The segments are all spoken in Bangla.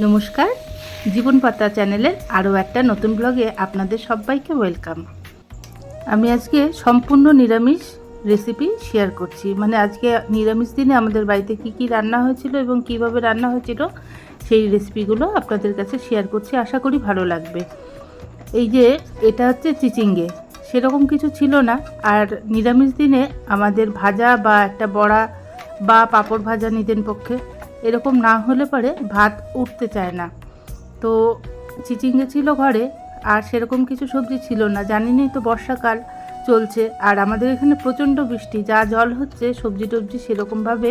নমস্কার। জীবন পাতা চ্যানেলের আরও একটা নতুন ব্লগে আপনাদের সবাইকে ওয়েলকাম। আমি আজকে সম্পূর্ণ নিরামিষ রেসিপি শেয়ার করছি। মানে আজকে নিরামিষ দিনে আমাদের বাড়িতে কি কি রান্না হয়েছিল এবং কীভাবে রান্না হয়েছিল সেই রেসিপিগুলো আপনাদের কাছে শেয়ার করছি। আশা করি ভালো লাগবে। এই যে এটা হচ্ছে চিচিঙ্গে। সেরকম কিছু ছিল না। আর নিরামিষ দিনে আমাদের ভাজা বা একটা বড়া বা পাঁপড় ভাজা নিতেন পক্ষে। এরকম না হলে পরে ভাত উঠতে চায় না। তো চিচিঙ্গে ছিল ঘরে, আর সেরকম কিছু সবজি ছিল না। জানিনি তো বর্ষাকাল চলছে, আর আমাদের এখানে প্রচণ্ড বৃষ্টি। যা জল হচ্ছে, সবজি টবজি সেরকমভাবে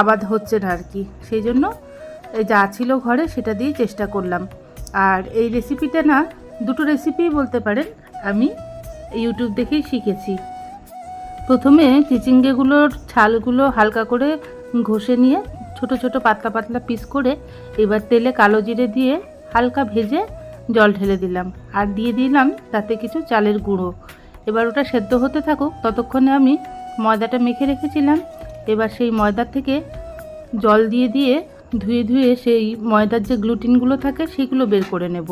আবাদ হচ্ছে না আর কি। সেই জন্য যা ছিল ঘরে সেটা দিয়েই চেষ্টা করলাম। আর এই রেসিপিটা না, দুটো রেসিপিই বলতে পারেন, আমি ইউটিউব দেখেই শিখেছি। প্রথমে চিচিঙ্গেগুলোর ছালগুলো হালকা করে ঘষে নিয়ে ছোট ছোট পাতলা পাতলা পিস করে এবার তেলে কালো জিরে দিয়ে হালকা ভেজে জল ঢেলে দিলাম। আর দিয়ে দিলাম তাতে কিছু চালের গুঁড়ো। এবার ওটা সেদ্ধ হতে থাকুক, ততক্ষণে আমি ময়দাটা মেখে রেখেছিলাম। এবার সেই ময়দা থেকে জল দিয়ে দিয়ে ধুয়ে ধুয়ে সেই ময়দার যে গ্লুটিনগুলো থাকে সেগুলো বের করে নেব।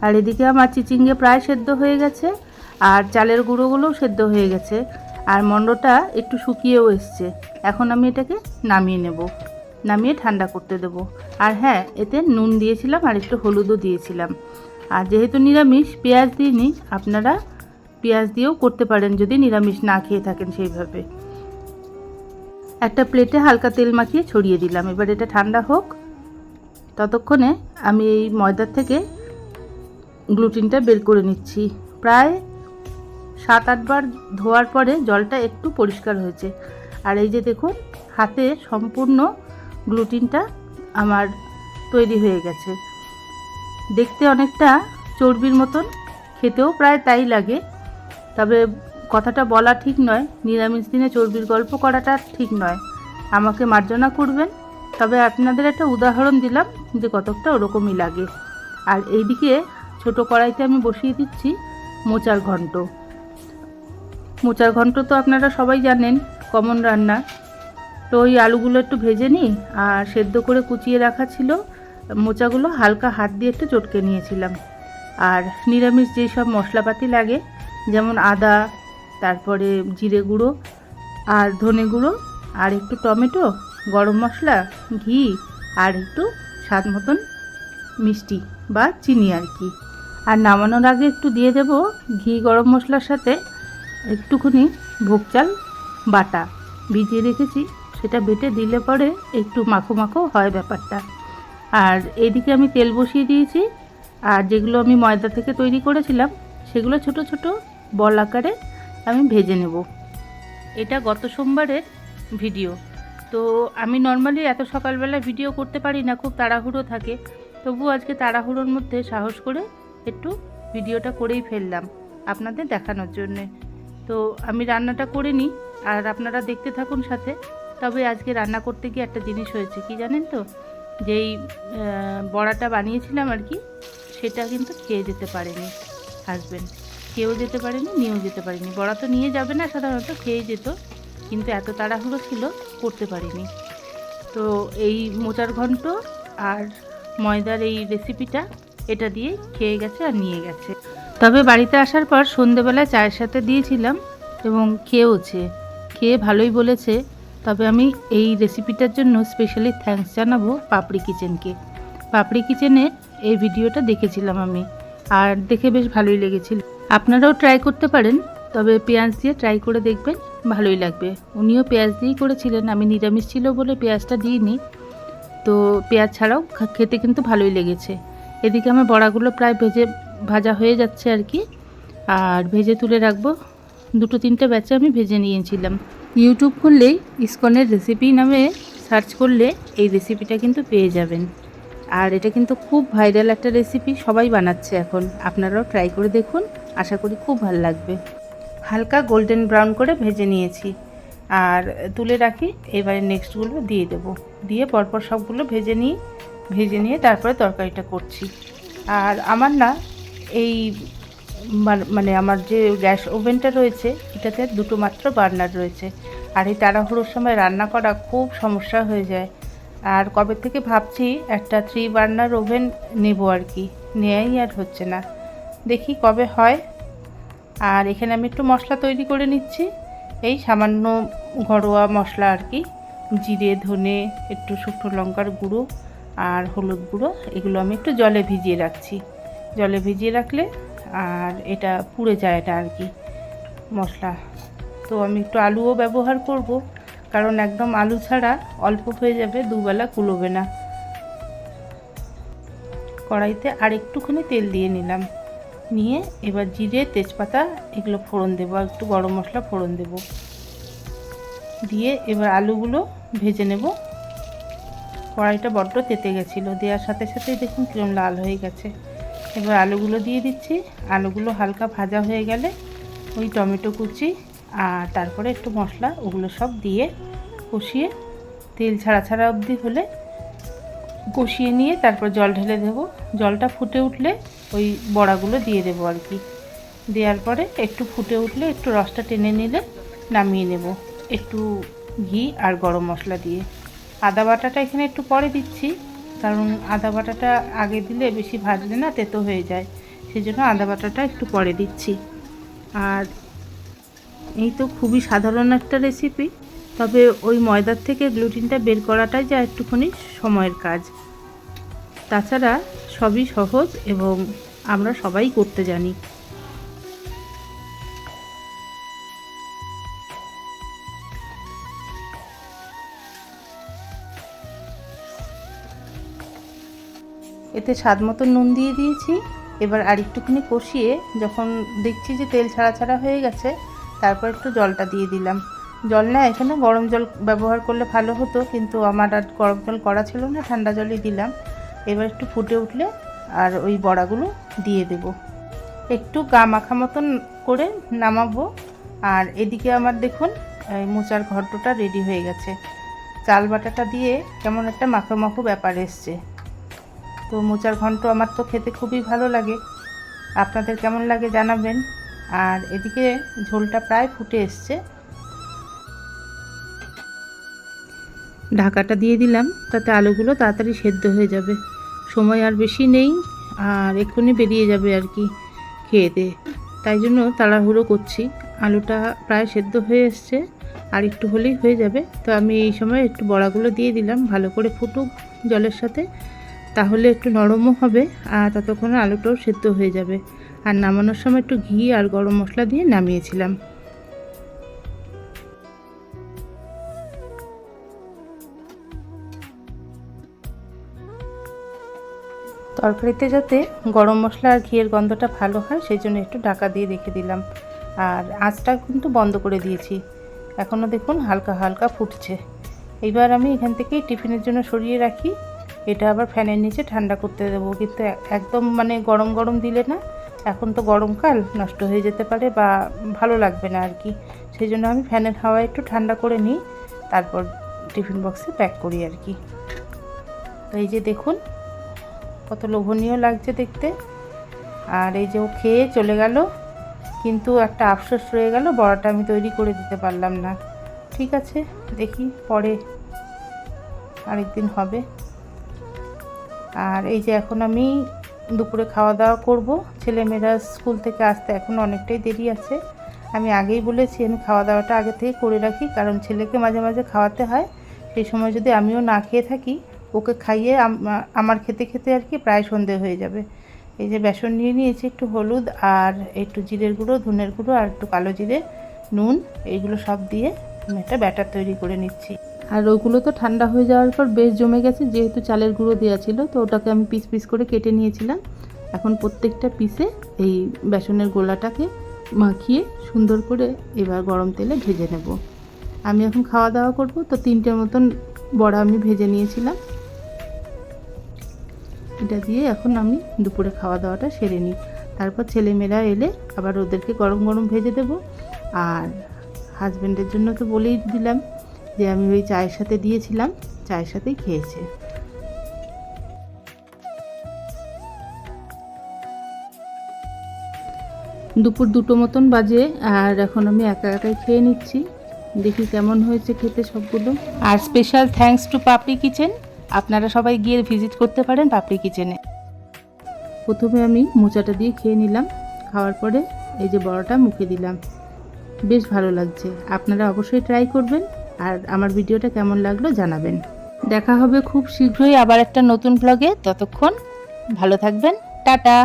আর এদিকে আমার চিচিঙ্গে প্রায় সেদ্ধ হয়ে গেছে, আর চালের গুঁড়োগুলোও সেদ্ধ হয়ে গেছে। আর মন্ডটা একটু শুকিয়েও এসছে। এখন আমি এটাকে নামিয়ে নেব। নামিয়ে ঠান্ডা করতে দেব। আর হ্যাঁ এতে নুন দিয়েছিলাম আর একটু হলুদও দিয়েছিলাম। আর যেহেতু নিরামিষ, পেঁয়াজ দিইনি আপনারা পেঁয়াজ দিয়েও করতে পারেন যদি নিরামিষ না খেয়ে থাকেন সেইভাবে। একটা প্লেটে হালকা তেল মাখিয়ে ছড়িয়ে দিলাম। এবার এটা ঠান্ডা হোক। ততক্ষণে আমি এই ময়দার থেকে গ্লুটিনটা বের করে নিচ্ছি। প্রায় সাত আটবার ধোয়ার পরে জলটা একটু পরিষ্কার হয়েছে। আর এই যে দেখুন, হাতে সম্পূর্ণ গ্লুটিনটা আমার তৈরি হয়ে গেছে। দেখতে অনেকটা চর্বির মতন, খেতেও প্রায় তাই লাগে। তবে কথাটা বলা ঠিক নয়, নিরামিষ দিনে চর্বির গল্প করাটা ঠিক নয়। আমাকে মার্জনা করবেন, তবে আপনাদের একটা উদাহরণ দিলাম যে কতকটা ওরকমই লাগে। আর এইদিকে ছোট কড়াইতে আমি বসিয়ে দিচ্ছি মোচার ঘন্ট। মোচার ঘন্ট তো আপনারা সবাই জানেন কমন রান্না। তো ওই আলুগুলো একটু ভেজে নিই আর সেদ্ধ করে কুচিয়ে রাখা ছিল। মোচাগুলো হালকা হাত দিয়ে একটু চটকে নিয়েছিলাম। আর নিরামিষ যেই সব মশলাপাতি লাগে, যেমন আদা, তারপরে জিরে গুঁড়ো আর ধনে গুঁড়ো আর একটু টমেটো, গরম মশলা, ঘি আর একটু স্বাদ মতন মিষ্টি বা চিনি আর কি। আর নামানোর আগে একটু দিয়ে দেব ঘি গরম মশলার সাথে। একটুখানি ভোগ চাল বাটা। ভিজিয়ে রেখেছি, সেটা বেটে দিলে পরে একটু মাখো মাখো হয় ব্যাপারটা। আর এদিকে আমি তেল বসিয়ে দিয়েছি, আর যেগুলো আমি ময়দা থেকে তৈরি করেছিলাম, সেগুলো ছোট ছোট বল আকারে আমি ভেজে নেব। এটা গত সোমবারের ভিডিও। তো আমি নর্মালি এত সকালবেলা ভিডিও করতে পারি না, খুব তাড়াহুড়ো থাকে। তবু আজকে তাড়াহুড়োর মধ্যে সাহস করে একটু ভিডিওটা করেই ফেললাম আপনাদের দেখানোর জন্যে। তো আমি রান্নাটা করে নিই আর আপনারা দেখতে থাকুন সাথে। তবে আজকে রান্না করতে গিয়ে একটা জিনিস হয়েছে, কি জানেন তো? যেই বড়াটা বানিয়েছিলাম আর কি, সেটা কিন্তু খেয়ে যেতে পারেনি হাজবেন্ড খেয়েও যেতে পারেনি নিয়েও যেতে পারেনি। বড়া তো নিয়ে যাবে না সাধারণত খেয়ে যেত। কিন্তু এত তাড়াহুড়ো ছিল, করতে পারিনি। তো এই মোচার ঘন্ট আর ময়দার এই রেসিপিটা এটা দিয়ে খেয়ে গেছে আর নিয়ে গেছে। তবে বাড়িতে আসার পর সন্ধেবেলায় চায়ের সাথে দিয়েছিলাম এবং খেয়েওছে। খেয়ে ভালোই বলেছে, তবে আমি এই রেসিপিটার জন্য স্পেশালি থ্যাঙ্কস জানাব পাপড়ি কিচেনকে পাপড়ি কিচেনে এই ভিডিওটা দেখেছিলাম আমি, আর দেখে বেশ ভালোই লেগেছিল। আপনারাও ট্রাই করতে পারেন, তবে পেঁয়াজ দিয়ে ট্রাই করে দেখবেন, ভালোই লাগবে। উনিও পেঁয়াজ দিয়েই করেছিলেন, আমি নিরামিষ ছিল বলে পেঁয়াজটা দিইনি। তো পেঁয়াজ ছাড়াও খেতে কিন্তু ভালোই লেগেছে। এদিকে আমার বড়াগুলো প্রায় ভেজে, ভাজা হয়ে যাচ্ছে আর কি। আর ভেজে তুলে রাখব দুটো তিনটে ব্যাচে আমি ভেজে নিয়েছিলাম। ইউটিউব খুললেই ইস্কনের রেসিপি নামে সার্চ করলে এই রেসিপিটা কিন্তু পেয়ে যাবেন। আর এটা কিন্তু খুব ভাইরাল একটা রেসিপি সবাই বানাচ্ছে এখন। আপনারাও ট্রাই করে দেখুন, আশা করি খুব ভালো লাগবে। হালকা গোল্ডেন ব্রাউন করে ভেজে নিয়েছি। আর তুলে রাখি, এবারে নেক্সটগুলো দিয়ে দেব। দিয়ে পরপর সবগুলো ভেজে নিয়ে ভেজে নিয়ে তারপরে তরকারিটা করছি। আর আমার না এই মান- আমার যে গ্যাস ওভেনটা রয়েছে, এটাতে দুটো মাত্র বার্নার রয়েছে। আর এই তাড়াহুড়োর সময় রান্না করা খুব সমস্যা হয়ে যায়। আর কবে থেকে ভাবছি একটা থ্রি বার্নার ওভেন নেব আর কি, নেয়াই আর হচ্ছে না। দেখি কবে হয়। আর এখানে আমি একটু মশলা তৈরি করে নিচ্ছি। এই সামান্য ঘরোয়া মশলা আর কি। জিরে, ধনে, একটু শুকনো লঙ্কার গুঁড়ো আর হলুদ গুঁড়ো, এগুলো আমি একটু জলে ভিজিয়ে রাখছি। জলে ভিজিয়ে রাখলে আর এটা পুড়ে যায় এটা আর কি, মশলা। তো আমি একটু আলুও ব্যবহার করব, কারণ একদম আলু ছাড়া অল্প হয়ে যাবে, দুবেলা কুলোবে না। কড়াইতে আর একটুখানি তেল দিয়ে নিলাম। নিয়ে এবার জিরে, তেজপাতা, এগুলো ফোড়ন দেবো, আর একটু গরম মশলা ফোড়ন দেব। দিয়ে এবার আলুগুলো ভেজে নেব। কড়াইটা বড্ড তেতে গেছিল, দেওয়ার সাথে সাথেই দেখুন কিরম লাল হয়ে গেছে। এবার আলুগুলো দিয়ে দিচ্ছি। আলুগুলো হালকা ভাজা হয়ে গেলে ওই টমেটো কুচি আর তারপরে একটু মশলা, ওগুলো সব দিয়ে কষিয়ে তেল ছাড়া ছাড়া অবধি হলে কষিয়ে নিয়ে তারপর জল ঢেলে দেবো। জলটা ফুটে উঠলে ওই বড়াগুলো দিয়ে দেবো আর কি। দেওয়ার পরে একটু ফুটে উঠলে একটু রসটা টেনে নিলে নামিয়ে নেব একটু ঘি আর গরম মশলা দিয়ে। আদা বাটাটা এখানে একটু পরে দিচ্ছি। কারণ আদা বাটাটা আগে দিলে বেশি ভাজলে না তেতো হয়ে যায়। সেই জন্য আদা বাটাটা একটু পরে দিচ্ছি। আর এই তো খুবই সাধারণ একটা রেসিপি তবে ওই ময়দার থেকে গ্লুটিনটা বের করাটাই যা একটুখানি সময়ের কাজ। তাছাড়া সবই সহজ এবং আমরা সবাই করতে জানি। এতে স্বাদ মতো নুন দিয়ে দিয়েছি। এবার আর একটুখানি কষিয়ে যখন দেখছি যে তেল ছাড়া ছাড়া হয়ে গেছে, তারপর একটু জলটা দিয়ে দিলাম। জল না, এখানে গরম জল ব্যবহার করলে ভালো হতো, কিন্তু আমার আর গরম জল করা ছিল না, ঠান্ডা জলই দিলাম। এবার একটু ফুটে উঠলে আর ওই বড়াগুলো দিয়ে দেব। একটু গা মাখা মতন করে নামাবো। আর এদিকে আমার দেখুন মোচার ঘরটোটা রেডি হয়ে গেছে। চাল বাটাটা দিয়ে কেমন একটা মাখো মাখো ব্যাপার এসছে। তো মোচার ঘন্ট আমার তো খেতে খুবই ভালো লাগে। আপনাদের কেমন লাগে জানাবেন। আর এদিকে ঝোলটা প্রায় ফুটে এসছে। ঢাকাটা দিয়ে দিলাম, তাতে আলুগুলো তাড়াতাড়ি সেদ্ধ হয়ে যাবে। সময় আর বেশি নেই, আর এক্ষুনি বেরিয়ে যাবে আর কি খেয়ে দিয়ে। তাই জন্য তাড়াহুড়ো করছি। আলুটা প্রায় সেদ্ধ হয়ে এসছে, আর একটু হলেই হয়ে যাবে। তো আমি এই সময় একটু বড়াগুলো দিয়ে দিলাম, ভালো করে ফুটুক জলের সাথে। তাহলে একটু নরমও হবে আর ততক্ষণে আলুটাও সেদ্ধ হয়ে যাবে। আর নামানোর সময় একটু ঘি আর গরম মশলা দিয়ে নামিয়েছিলাম। তরকারিতে যাতে গরম মশলা আর ঘিয়ের গন্ধটা ভালো হয়, সেই জন্য একটু ঢাকা দিয়ে রেখে দিলাম। আর আঁচটা কিন্তু বন্ধ করে দিয়েছি। এখনও দেখুন হালকা হালকা ফুটছে। এবার আমি এখান থেকেই টিফিনের জন্য সরিয়ে রাখি। এটা আবার ফ্যানের নিচে ঠান্ডা করতে দেবো। কিন্তু একদম মানে গরম গরম দিলে না, এখন তো গরমকাল, নষ্ট হয়ে যেতে পারে বা ভালো লাগবে না আর কি সেই জন্য আমি ফ্যানের হাওয়া একটু ঠান্ডা করে নিই, তারপর টিফিন বক্সে প্যাক করি আর কি তো এই যে দেখুন, কত লোভনীয় লাগছে দেখতে। আর এই যে ও খেয়ে চলে গেল, কিন্তু একটা আফসোস রয়ে গেল, বড়াটা আমি তৈরি করে দিতে পারলাম না। ঠিক আছে, দেখি পরে আরেকদিন হবে। আর এই যে এখন আমি দুপুরে খাওয়া দাওয়া করব। ছেলেমেয়েরা স্কুল থেকে আসতে এখন অনেকটাই দেরি আছে। আমি আগেই বলেছি, আমি খাওয়া দাওয়াটা আগে থেকে করে রাখি, কারণ ছেলেকে মাঝে মাঝে খাওয়াতে হয়। সেই সময় যদি আমিও না খেয়ে থাকি, ওকে খাইয়ে আমার খেতে খেতে আর কি প্রায় সন্ধে হয়ে যাবে। এই যে বেসন নিয়ে নিয়েছি, একটু হলুদ আর একটু জিরের গুঁড়ো, ধনের গুঁড়ো আর একটু কালো জিরে, নুন, এইগুলো সব দিয়ে আমি একটা ব্যাটার তৈরি করে নিচ্ছি। আর ওগুলো তো ঠান্ডা হয়ে যাওয়ার পর বেশ জমে গেছে, যেহেতু চালের গুঁড়ো দেওয়া ছিল, তো ওটাকে আমি পিস পিস করে কেটে নিয়েছিলাম। এখন প্রত্যেকটা পিসে এই বেসনের গোলাটাকে মাখিয়ে সুন্দর করে এবার গরম তেলে ভেজে নেব। আমি এখন খাওয়া দাওয়া করব, তো তিনটের মতন বড়া আমি ভেজে নিয়েছিলাম। এটা দিয়ে এখন আমি দুপুরে খাওয়া দাওয়াটা সেরে নিই। তারপর ছেলেমেয়েরা এলে আবার ওদেরকে গরম গরম ভেজে দেব। আর হাজব্যান্ডের জন্য তো বলেই দিলাম যে আমি ওই চায়ের সাথে দিয়েছিলাম, চায়ের সাথেই খেয়েছে। দুপুর দুটো মতন বাজে, আর এখন আমি একা একাই খেয়ে নিচ্ছি। দেখি কেমন হয়েছে খেতে সবগুলো। আর special thanks to Papri kitchen আপনারা সবাই গিয়ে ভিজিট করতে পারেন পাপড়ি কিচেনে প্রথমে আমি মোচাটা দিয়ে খেয়ে নিলাম, খাওয়ার পরে এই যে বড়টা মুখে দিলাম। বেশ ভালো লাগছে, আপনারা অবশ্যই ট্রাই করবেন। আর আমার ভিডিওটা কেমন লাগল জানাবেন। দেখা হবে খুব শীঘ্রই আবার একটা নতুন ব্লগে ততক্ষণ ভালো থাকবেন। টাটা।